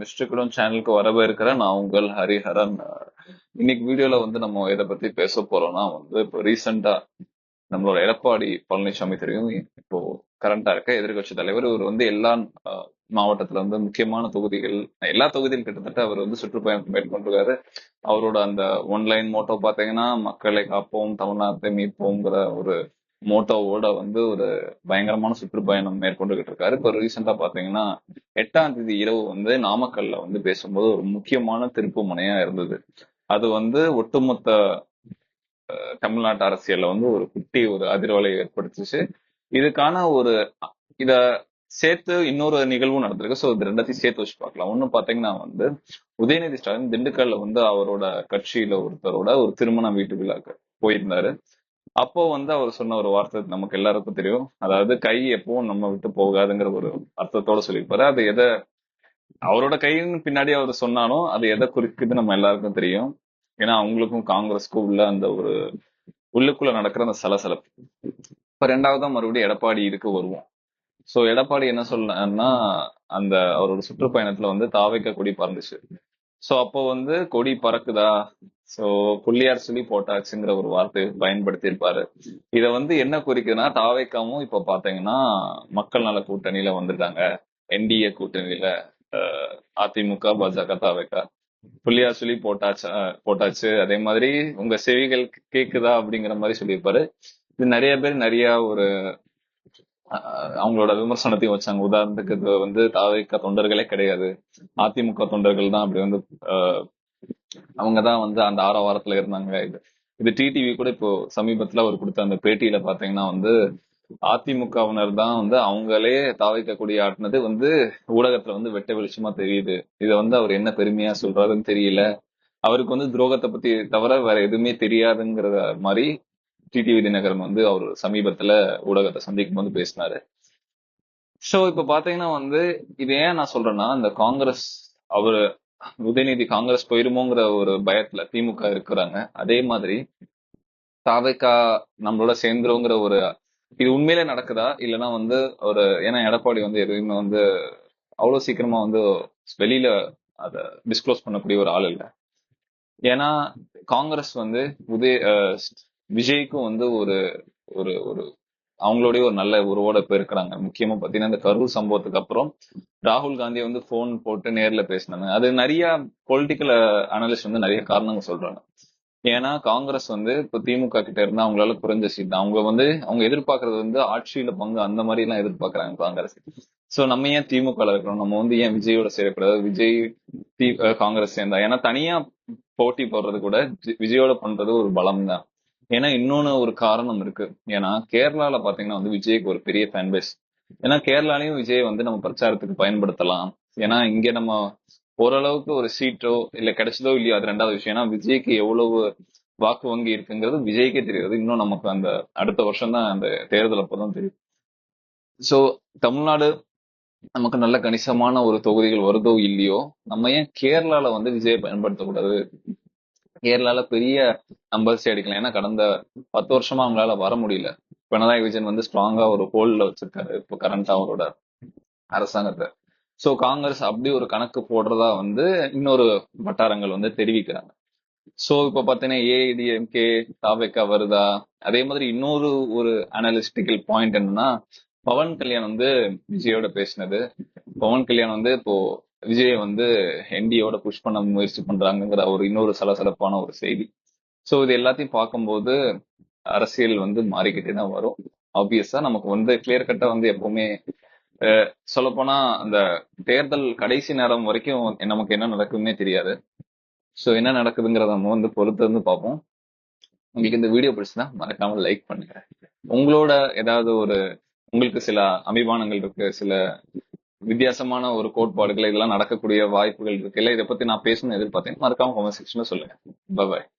Mister குடம் சேனலுக்கு இருக்கிறேன். நான் உங்கள் ஹரிஹரன். இன்னைக்கு வீடியோல வந்து நம்ம எதை பத்தி பேச போறோம்னா வந்து இப்போ ரீசெண்டா நம்மளோட எடப்பாடி பழனிசாமி தெரியும். இப்போ கரண்டா இருக்க எதிர்கட்சி தலைவர் இவர் வந்து எல்லா மாவட்டத்துல வந்து முக்கியமான தொகுதிகள் எல்லா தொகுதியும் கிட்டத்தட்ட அவர் வந்து சுற்றுப்பயணம் மேற்கொண்டிருக்காரு. அவரோட அந்த ஒன்லைன் மோட்டோ பாத்தீங்கன்னா மக்களை காப்போம் தமிழ்நாட்டை மீட்போங்கிற ஒரு மோட்டோவோட வந்து ஒரு பயங்கரமான சுற்றுப்பயணம் மேற்கொண்டுகிட்டு இருக்காரு இப்போ ரீசெண்டா பாத்தீங்கன்னா எட்டாம் தேதி இரவு வந்து நாமக்கல்ல வந்து பேசும்போது ஒரு முக்கியமான திருப்பு முனையா இருந்தது. அது வந்து ஒட்டுமொத்த தமிழ்நாட்டு அரசியல்ல வந்து ஒரு குட்டி ஒரு அதிர்வலை ஏற்படுத்துச்சு. இதுக்கான ஒரு இத சேர்த்து இன்னொரு நிகழ்வும் நடந்திருக்கு. ஸோ இது ரெண்டாத்தையும் சேர்த்து வச்சு பார்க்கலாம். ஒண்ணு பாத்தீங்கன்னா வந்து உதயநிதி ஸ்டாலின் திண்டுக்கல்ல வந்து அவரோட கட்சியில ஒருத்தரோட ஒரு திருமண வீட்டு விழாக்கு போயிருந்தாரு. அப்போ வந்து அவர் சொன்ன ஒரு வார்த்தை நமக்கு எல்லாருக்கும் தெரியும். அதாவது கை எப்பவும் நம்ம விட்டு போகாதுங்கிற ஒரு அர்த்தத்தோட சொல்லியிருப்பாரு. அது எதை அவரோட கையின் பின்னாடி அவர் சொன்னாலும் அது எதை குறிக்குது நம்ம எல்லாருக்கும் தெரியும். ஏன்னா அவங்களுக்கும் காங்கிரஸ்க்கும் உள்ள அந்த ஒரு உள்ளுக்குள்ள நடக்கிற அந்த சலசலப்பு. இப்ப ரெண்டாவதா மறுபடியும் எடப்பாடி இருக்கு வருவோம். சோ எடப்பாடி என்ன சொல்லன்னா அந்த அவரோட சுற்றுப்பயணத்துல வந்து தாவைக்க கொடி பறந்துச்சு. சோ அப்போ வந்து கொடி பறக்குதா? சோ புள்ளியார் சொல்லி போட்டாச்சுங்கிற ஒரு வார்த்தை பயன்படுத்தி இருப்பாரு இத வந்து என்ன குறிக்குதுன்னா தாவைக்காவும் இப்ப பாத்தீங்கன்னா மக்கள் நல கூட்டணியில வந்துட்டாங்க என்டிஏ கூட்டணியில அதிமுக பாஜக தாவைக்கா புள்ளியார் சொல்லி போட்டாச்சு போட்டாச்சு. அதே மாதிரி உங்க செவிகள் கேக்குதா அப்படிங்கிற மாதிரி சொல்லியிருப்பாரு. இது நிறைய பேர் நிறைய ஒரு அவங்களோட விமர்சனத்தையும் வச்சாங்க. உதாரணத்துக்கு இது வந்து தாவைக்கா தொண்டர்களே கிடையாது. அதிமுக தொண்டர்கள் தான் அப்படி வந்து அவங்கதான் வந்து அந்த ஆரவாரத்துல இருந்தாங்க. இது இது டிடிவி கூட இப்போ சமீபத்துல அவர் கொடுத்த அந்த பேட்டியில பாத்தீங்கன்னா வந்து அதிமுகவினர் தான் வந்து அவங்களே தாவைக்க கொடி ஆட்டினது வந்து ஊடகத்துல வந்து வெட்ட வெளிச்சமா தெரியுது. இதை வந்து அவர் என்ன பெருமையா சொல்றாருன்னு தெரியல. அவருக்கு வந்து துரோகத்தை பத்தி தவிர வேற எதுவுமே தெரியாதுங்கிற மாதிரி டிடிவி தினகரன் வந்து அவர் சமீபத்துல ஊடகத்தை சந்திக்கும் போது பேசினாரு. சோ இப்ப பாத்தீங்கன்னா வந்து இது ஏன் நான் சொல்றேன்னா இந்த காங்கிரஸ் அவரு உதயநிதி காங்கிரஸ் போயிருமோங்கிற ஒரு பயத்துல திமுக இருக்கிறாங்க. அதே மாதிரி தாவைக்கா நம்மளோட சேர்ந்துருங்கிற ஒரு இது உண்மையிலே நடக்குதா? இல்லைன்னா வந்து ஒரு ஏன்னா எடப்பாடி வந்து எதுவுமே வந்து அவ்வளவு சீக்கிரமா வந்து வெளியில அதை டிஸ்க்ளோஸ் பண்ணக்கூடிய ஒரு ஆள் இல்லை. ஏன்னா காங்கிரஸ் வந்து உதய விஜய்க்கும் வந்து ஒரு ஒரு ஒரு அவங்களோடய ஒரு நல்ல உறவோட போயிருக்கிறாங்க இருக்கிறாங்க. முக்கியமா பாத்தீங்கன்னா இந்த கரூர் சம்பவத்துக்கு அப்புறம் ராகுல் காந்தி வந்து போன் போட்டு நேர்ல பேசினாங்க. அது நிறைய பொலிட்டிக்கல் அனலிஸ்ட் வந்து நிறைய காரணங்கள் சொல்றாங்க. ஏன்னா காங்கிரஸ் வந்து இப்போ திமுக கிட்ட இருந்தா அவங்களால குறைஞ்ச சீட் தான். அவங்க வந்து அவங்க எதிர்பார்க்கறது வந்து ஆட்சியில பங்கு அந்த மாதிரி எல்லாம் எதிர்பார்க்கறாங்க காங்கிரஸ். சோ நம்ம ஏன் திமுக இருக்கிறோம்? நம்ம வந்து ஏன் விஜயோட சேரக்கூடாது விஜய் தி காங்கிரஸ் சேர்ந்தா? ஏன்னா தனியா போட்டி போடுறது கூட விஜயோட பண்றது ஒரு பலம் தான் ஏன்னா இன்னொன்னு ஒரு காரணம் இருக்கு. ஏன்னா கேரளால பாத்தீங்கன்னா வந்து விஜய்க்கு ஒரு பெரிய ஃபேன் பேஸ் ஏன்னா கேரளாலையும் விஜய் வந்து நம்ம பிரச்சாரத்துக்கு பயன்படுத்தலாம். ஏன்னா இங்க நம்ம ஓரளவுக்கு ஒரு சீட்டோ இல்ல கிடைச்சதோ இல்லையோ அது ரெண்டாவது விஷயம். ஏன்னா விஜய்க்கு எவ்வளவு வாக்கு வங்கி இருக்குங்கிறது விஜய்க்கே தெரியாது. இன்னும் நமக்கு அந்த அடுத்த வருஷம் தான் அந்த தேர்தல் அப்பதான் தெரியும். சோ தமிழ்நாடு நமக்கு நல்ல கணிசமான ஒரு தொகுதிகள் வருதோ இல்லையோ நம்ம ஏன் கேரளால வந்து விஜயை பயன்படுத்தக்கூடாது? கேரளால பெரிய நம்பர்ஸ் அடிக்கலாம் ஏன்னா கடந்த பத்து வருஷமா அவங்களால வர முடியல. பினராயி விஜயன் வந்து ஸ்ட்ராங்கா ஒரு ஹோல்ட்ல வச்சிருக்காரு. இப்போ கரண்டா அவரோட அரசாங்கத்தை. சோ காங்கிரஸ் அப்படி ஒரு கணக்கு போடுறதா வந்து இன்னொரு வட்டாரங்கள் வந்து தெரிவிக்கிறாங்க. சோ இப்ப பாத்தீங்கன்னா ஏஐடிஎம்கே தாவேக்கா வருதா? அதே மாதிரி இன்னொரு ஒரு அனலிஸ்டிக்கல் பாயிண்ட் என்னன்னா பவன் கல்யாண் வந்து விஜயோட பேசினது. பவன் கல்யாண் வந்து இப்போ விஜயை வந்து என்டியோட புஷ் பண்ண முயற்சி பண்றாங்கங்கிற ஒரு இன்னொரு சலசலப்பான ஒரு செய்தி. சோ இது எல்லாத்தையும் பார்க்கும்போது அரசியல் வந்து மாறிக்கிட்டே தான் வரும். ஆப்வியஸா நமக்கு வந்து கிளியர் கட்டா வந்து எப்பவுமே சொல்லப்போனா அந்த தேர்தல் கடைசி நேரம் வரைக்கும் நமக்கு என்ன நடக்குதுன்னே தெரியாது. சோ என்ன நடக்குதுங்கிறத நம்ம வந்து பொறுத்து வந்து பார்ப்போம். உங்களுக்கு இந்த வீடியோ பிடிச்சுன்னா மறக்காம லைக் பண்ணுங்க. உங்களோட ஏதாவது ஒரு உங்களுக்கு சில அபிமானங்கள் இருக்கு சில வித்தியாசமான ஒரு கோட்பாடுகள் இதெல்லாம் நடக்கக்கூடிய வாய்ப்புகள் இருக்கு இல்ல? இதை பத்தி நான் பேசணும்னு எதிர்பார்த்தேன். மறக்காம கமெண்ட் செக்ஷன்ல சொல்லுங்க. பாய்